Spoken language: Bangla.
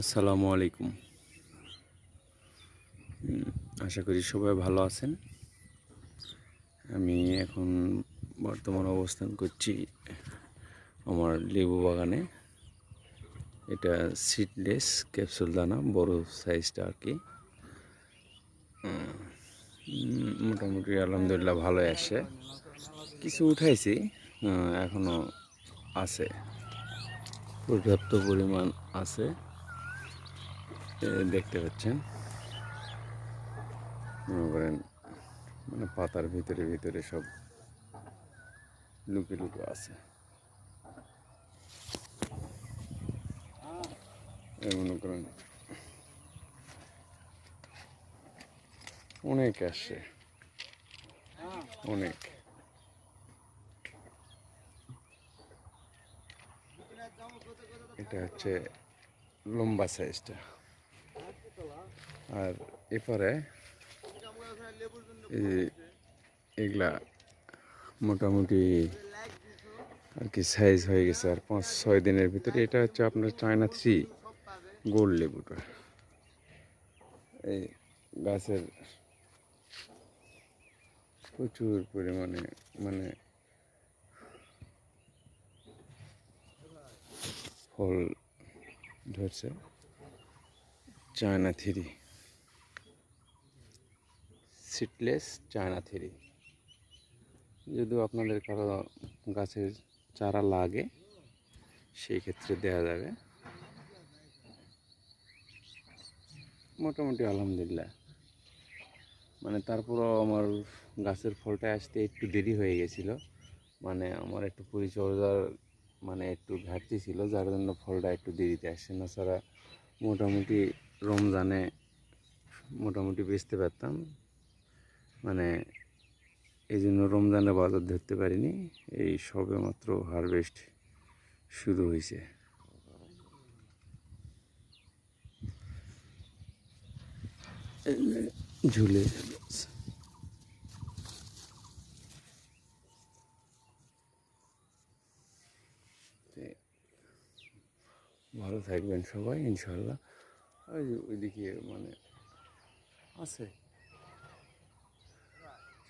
আসসালামু আলাইকুম। আশা করি সবাই ভালো আছেন। আমি এখন বর্তমান অবস্থান করছি আমার লেবু বাগানে। এটা সিডলেস ক্যাপসুল দানা বড় সাইজটা আর কি। মোটামুটি আলহামদুলিল্লাহ ভালোই আসে কিছু উঠাইছি আহ, এখনও আছে। পর্যাপ্ত পরিমাণ আছে। দেখতে পাচ্ছেন। মনে করেন মানে পাতার ভিতরে ভিতরে সব লুকে লুকে আছে। মনে করেন, অনেক আসছে। অনেক। এটা হচ্ছে লম্বা সাইজটা আর এরপরে এগুলা মোটামুটি আর কি সাইজ হয়ে গেছে আর পাঁচ ছয় দিনের ভিতরে এটা হচ্ছে আপনার চায়না থ্রি গোল্ড লেবুটা। এই গাছের প্রচুর পরিমাণে মানে ফল ধরছে। China three seedless China three যদিও আপনাদের কারও গাছের চারা লাগে, সেই ক্ষেত্রে দেওয়া যাবে। মোটামুটি আলহামদুলিল্লাহ। মানে তারপরও আমার গাছের ফলটা আসতে একটু দেরি হয়ে গেছিল। মানে আমার একটু পরিচর্যার মানে একটু ঘাটতি ছিল, যার জন্য ফলটা একটু দেরিতে আসছে। না ছাড়া মোটামুটি রমজানে মোটামুটি বেচতে পারতাম। মানে এই জন্য রমজানে বাজার ধরতে পারিনি। এই সবে মাত্র হারভেস্ট শুরু হয়েছে ঝুলে ভালো থাকবেন সবাই ইনশাল্লাহ ওই ওইদিকে মানে আছে।